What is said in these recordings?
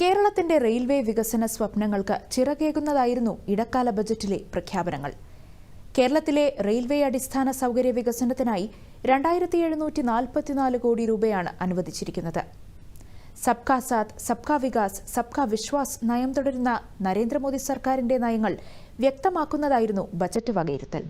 കേരളത്തിന്റെ റെയിൽവേ വികസന സ്വപ്നങ്ങൾക്ക് ചിറകേകുന്നതായിരുന്നു ഇടക്കാല ബജറ്റിലെ പ്രഖ്യാപനങ്ങൾ. കേരളത്തിലെ റെയിൽവേ അടിസ്ഥാന സൗകര്യ വികസനത്തിനായി രണ്ടായിരത്തി എഴുന്നൂറ്റി നാൽപ്പത്തിനാല് കോടി രൂപയാണ് അനുവദിച്ചിരിക്കുന്നത്. സബ്കാ സാത്ത് സബ്കാ വികാസ് സബ്കാ വിശ്വാസ് നയം തുടരുന്ന നരേന്ദ്രമോദി സർക്കാരിന്റെ നയങ്ങൾ വ്യക്തമാക്കുന്നതായിരുന്നു ബജറ്റ് വകയിരുത്തൽ.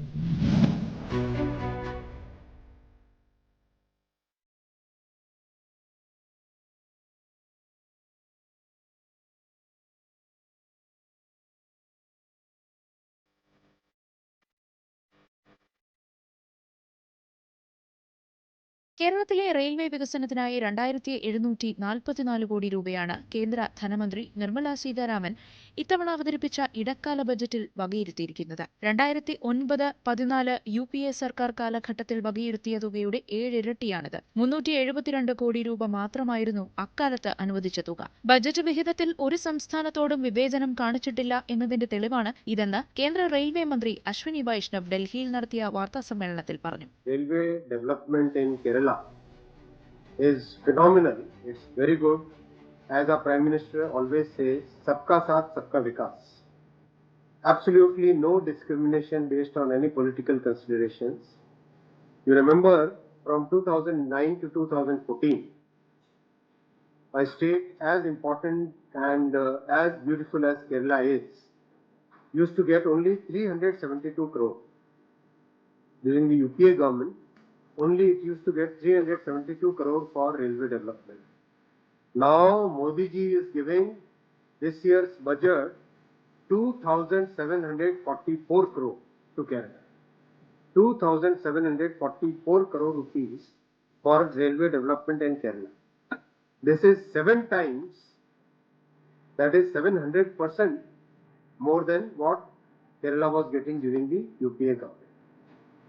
കേരളത്തിലെ റെയിൽവേ വികസനത്തിനായി രണ്ടായിരത്തി എഴുന്നൂറ്റി നാൽപ്പത്തിനാല് കോടി രൂപയാണ് കേന്ദ്ര ധനമന്ത്രി നിർമ്മല സീതാരാമൻ ഇത്തവണ അവതരിപ്പിച്ച ഇടക്കാല ബജറ്റിൽ വകയിരുത്തിയിരിക്കുന്നത് രണ്ടായിരത്തി ഒൻപത് പതിനാല് യു പി എ സർക്കാർ കാലഘട്ടത്തിൽ വകയിരുത്തിയ തുകയുടെ ഏഴിരട്ടിയാണിത് മുന്നൂറ്റി എഴുപത്തിരണ്ട് കോടി രൂപ മാത്രമായിരുന്നു അക്കാലത്ത് അനുവദിച്ച തുക ബജറ്റ് വിഹിതത്തിൽ ഒരു സംസ്ഥാനത്തോടും വിവേചനം കാണിച്ചിട്ടില്ല എന്നതിന്റെ തെളിവാണ് ഇതെന്ന് കേന്ദ്ര റെയിൽവേ മന്ത്രി അശ്വിനി വൈഷ്ണവ് ഡൽഹിയിൽ നടത്തിയ വാർത്താ സമ്മേളനത്തിൽ പറഞ്ഞു railway development in Kerala is phenomenal. It's very good. As our Prime Minister always says, Sabka Saath, Sabka Vikas. Absolutely no discrimination based on any political considerations. You remember from 2009 to 2014, a state as important and uh, as beautiful as Kerala is used to get only 372 crore during the UPA government, only it used to get 372 crore for railway development. Now Modi ji is giving this year's budget 2,744 crore to Kerala. 2,744 crore rupees for railway development in Kerala. This is seven times, that is 700 percent more than what Kerala was getting during the UPA government.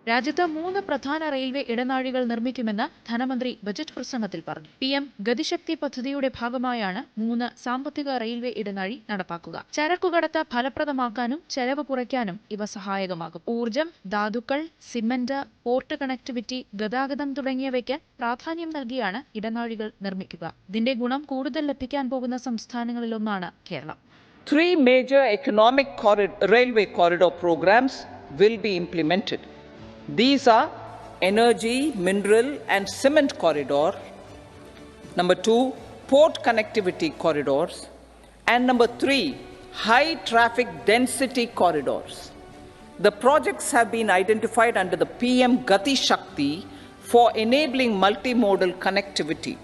രാജ്യത്ത് മൂന്ന് പ്രധാന railway ഇടനാഴികൾ നിർമ്മിക്കുമെന്ന് ധനമന്ത്രി budget പ്രസംഗത്തിൽ പറഞ്ഞു. P M Gati Shakti പദ്ധതിയുടെ ഭാഗമായാണ് മൂന്ന് സാമ്പത്തിക റെയിൽവേ ഇടനാഴി നടപ്പാക്കുക. ചരക്കുകടത്ത് ഫലപ്രദമാക്കാനും ചെലവ് കുറയ്ക്കാനും ഇവ സഹായകമാകും. ഊർജം ധാതുക്കൾ സിമന്റ് പോർട്ട് കണക്ടിവിറ്റി ഗതാഗതം തുടങ്ങിയവയ്ക്ക് പ്രാധാന്യം നൽകിയാണ് ഇടനാഴികൾ നിർമ്മിക്കുക. ഇതിന്റെ ഗുണം കൂടുതൽ ലഭിക്കാൻ പോകുന്ന സംസ്ഥാനങ്ങളിലൊന്നാണ് Keralam. Three major economic railway railway corridor programs will be implemented. These are energy, mineral, and cement corridor. Number two, port connectivity corridors. And number three, high traffic density corridors. The projects have been identified under the PM Gati Shakti for enabling multimodal connectivity.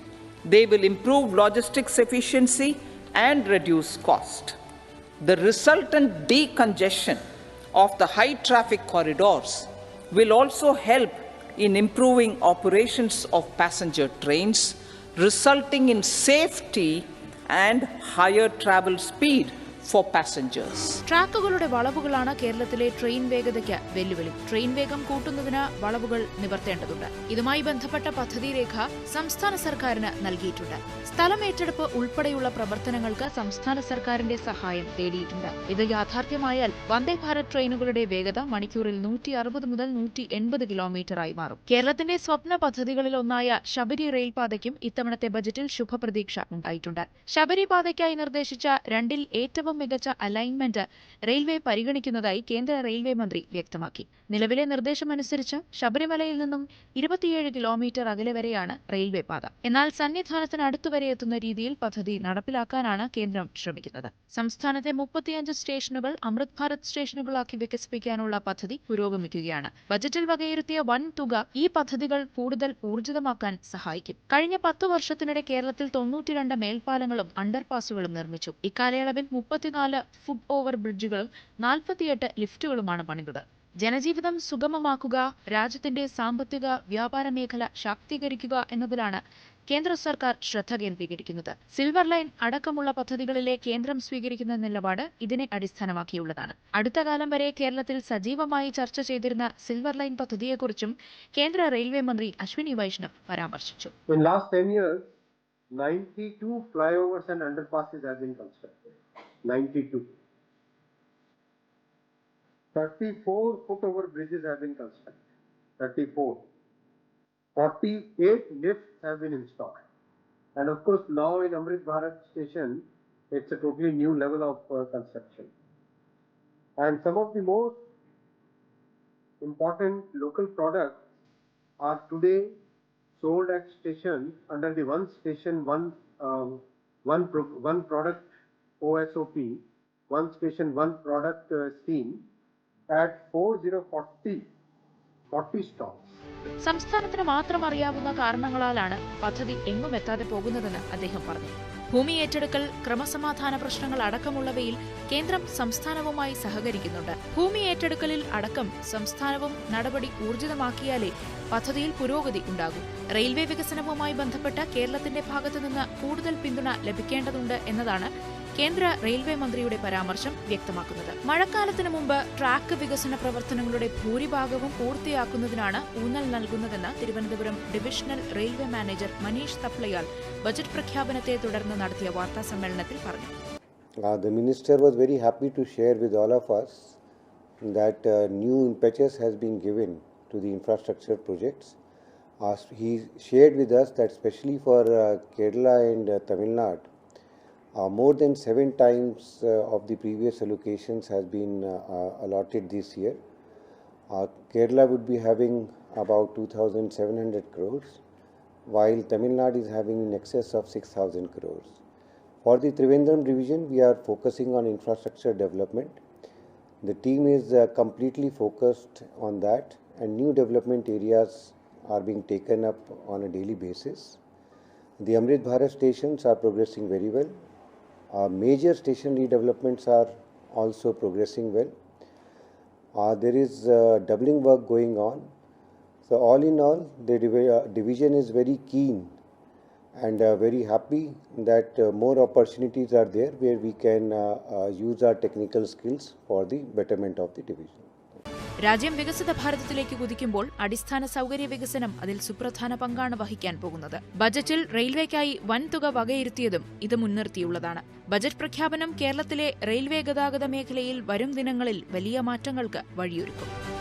They will improve logistics efficiency and reduce cost. The resultant decongestion of the high traffic corridors will also help in improving operations of passenger trains, resulting in safety and higher travel speed for passengers ട്രാക്കുകളുടെ വളവുകളാണ് കേരളത്തിലെ train വേഗതയ്ക്ക് വെല്ലുവിളി. Train വേഗം കൂട്ടുന്നതിന് വളവുകൾ നിവർത്തേണ്ടതുണ്ട്. ഇതുമായി ബന്ധപ്പെട്ട പദ്ധതി രേഖ സംസ്ഥാന സർക്കാരിന് നൽകിയിട്ടുണ്ട്. സ്ഥലമേറ്റെടുപ്പ് ഉൾപ്പെടെയുള്ള പ്രവർത്തനങ്ങൾക്ക് സംസ്ഥാന സർക്കാരിന്റെ സഹായം തേടിയിട്ടുണ്ട്. ഇത് യാഥാർത്ഥ്യമായാൽ വന്ദേ ഭാരത് ട്രെയിനുകളുടെ വേഗത മണിക്കൂറിൽ നൂറ്റി അറുപത് മുതൽ നൂറ്റി എൺപത് കിലോമീറ്ററായി മാറും. കേരളത്തിന്റെ സ്വപ്ന പദ്ധതികളിൽ ഒന്നായ ശബരി റെയിൽപാതയ്ക്കും ഇത്തവണത്തെ ബജറ്റിൽ ശുഭപ്രതീക്ഷ ഉണ്ടായിട്ടുണ്ട്. ശബരി പാതയ്ക്കായി നിർദ്ദേശിച്ച രണ്ടിൽ ഏറ്റവും മികച്ച അലൈൻമെന്റ് റെയിൽവേ പരിഗണിക്കുന്നതായി കേന്ദ്ര റെയിൽവേ മന്ത്രി വ്യക്തമാക്കി. നിലവിലെ നിർദ്ദേശമനുസരിച്ച് ശബരിമലയിൽ നിന്നും ഇരുപത്തിയേഴ് കിലോമീറ്റർ അകലെ വരെയാണ് റെയിൽവേ പാത. എന്നാൽ സന്നിധാനത്തിന് അടുത്തുവരെ എത്തുന്ന രീതിയിൽ പദ്ധതി നടപ്പിലാക്കാനാണ് കേന്ദ്രം ശ്രമിക്കുന്നത്. സംസ്ഥാനത്തെ മുപ്പത്തിയഞ്ച് സ്റ്റേഷനുകൾ അമൃത് ഭാരത് സ്റ്റേഷനുകളാക്കി വികസിപ്പിക്കാനുള്ള പദ്ധതി പുരോഗമിക്കുകയാണ്. ബജറ്റിൽ വകയിരുത്തിയ വൻ തുക ഈ പദ്ധതികൾ കൂടുതൽ ഊർജിതമാക്കാൻ സഹായിക്കും. കഴിഞ്ഞ പത്തു വർഷത്തിനിടെ കേരളത്തിൽ തൊണ്ണൂറ്റിരണ്ട് മേൽപ്പാലങ്ങളും അണ്ടർപാസുകളും നിർമ്മിച്ചു. ഇക്കാലയളവിൽ മുപ്പത്തിനാല് ഫുഡ് ഓവർ ബ്രിഡ്ജുകളും നാൽപ്പത്തിയെട്ട് ലിഫ്റ്റുകളുമാണ് പണിതത്. ജനജീവിതം സുഗമമാക്കുക രാജ്യത്തിന്റെ സാമ്പത്തിക വ്യാപാര മേഖല ശാക്തീകരിക്കുക എന്നതിലാണ് കേന്ദ്ര സർക്കാർ ശ്രദ്ധ കേന്ദ്രീകരിക്കുന്നത്. സിൽവർ ലൈൻ അടക്കമുള്ള പദ്ധതികളിലെ കേന്ദ്രം സ്വീകരിക്കുന്ന നിലപാട് ഇതിനെ അടിസ്ഥാനമാക്കിയുള്ളതാണ്. അടുത്ത കാലം വരെ കേരളത്തിൽ സജീവമായി ചർച്ച ചെയ്തിരുന്ന സിൽവർ ലൈൻ പദ്ധതിയെക്കുറിച്ചും കേന്ദ്ര റെയിൽവേ മന്ത്രി അശ്വിനി വൈഷ്ണവ് പരാമർശിച്ചു. In last 10 years, 92 flyovers and underpasses have been constructed. 92. 34 foot-over bridges have been constructed. 34. 48 lifts have been installed. And of course, now in Amrit Bharat station, It's a totally new level of uh, construction. And some of the most important local products are today sold at stations under the one station, one, um, one, pro- one product OSOP, one station, one product uh, scheme at 4040, 40 stalls. സംസ്ഥാനത്തിന് മാത്രം അറിയാവുന്ന കാരണങ്ങളാലാണ് പദ്ധതി എങ്ങും എത്താതെ പോകുന്നതെന്ന് അദ്ദേഹം പറഞ്ഞു. ഭൂമി ഏറ്റെടുക്കൽ ക്രമസമാധാന പ്രശ്നങ്ങൾ അടക്കമുള്ളവയിൽ കേന്ദ്രം സംസ്ഥാനവുമായി സഹകരിക്കുന്നുണ്ട്. ഭൂമി ഏറ്റെടുക്കലിൽ അടക്കം സംസ്ഥാനവും നടപടി ഊർജിതമാക്കിയാലേ പദ്ധതിയിൽ പുരോഗതി ഉണ്ടാകും. റെയിൽവേ വികസനവുമായി ബന്ധപ്പെട്ട് കേരളത്തിന്റെ ഭാഗത്തുനിന്ന് കൂടുതൽ പിന്തുണ ലഭിക്കേണ്ടതുണ്ട് എന്നതാണ് കേന്ദ്ര റെയിൽവേ മന്ത്രിയുടെ പരാമർശം വ്യക്തമാക്കുന്നത് മഴക്കാലത്തിന് മുമ്പ് ട്രാക്ക് വികസന പ്രവർത്തനങ്ങളുടെ ഭൂരിഭാഗവും പൂർത്തിയാക്കുന്നതിനാണ് ഊന്നൽ നൽകുന്നതെന്ന് Thiruvananthapuram divisional railway manager Manish Thapliyal budget പ്രഖ്യാപനത്തെ തുടർന്ന് നടത്തിയ വാർത്താ സമ്മേളനത്തിൽ പറഞ്ഞു Uh, the minister was very happy to share with all of us that uh, new impetus has been given to the infrastructure projects. Uh, he shared with us that especially for uh, Kerala and uh, Tamil Nadu, uh, more than seven times uh, of the previous allocations has been uh, uh, allotted this year. Uh, Kerala would be having about 2,700 crores, while Tamil Nadu is having in excess of 6,000 crores. For the Trivandrum division, we are focusing on infrastructure development. The team is uh, completely focused on that, and new development areas are being taken up on a daily basis. The Amrit Bharat stations are progressing very well. Uh, major station redevelopments are also progressing well. Uh, there is uh, doubling work going on. So, all in all, the divi- uh, division is very keen and uh, very happy that uh, more opportunities are there where we can uh, use our technical skills for the betterment of the division. രാജ്യം വികസിത ഭാരതത്തിലേക്ക് കുതിക്കുമ്പോൾ അടിസ്ഥാന സൗകര്യ വികസനം അതിൽ സുപ്രധാന പങ്കാണ് വഹിക്കാൻ പോകുന്നത്. ബജറ്റിൽ റെയിൽവേക്കായി വൻതുക വകയിരുത്തിയതും ഇത് മുൻനിർത്തിയുള്ളതാണ്. ബജറ്റ് പ്രഖ്യാപനം കേരളത്തിലെ റെയിൽവേ ഗതാഗത മേഖലയിൽ വരും ദിനങ്ങളിൽ വലിയ മാറ്റങ്ങൾക്ക് വഴിയൊരുക്കും.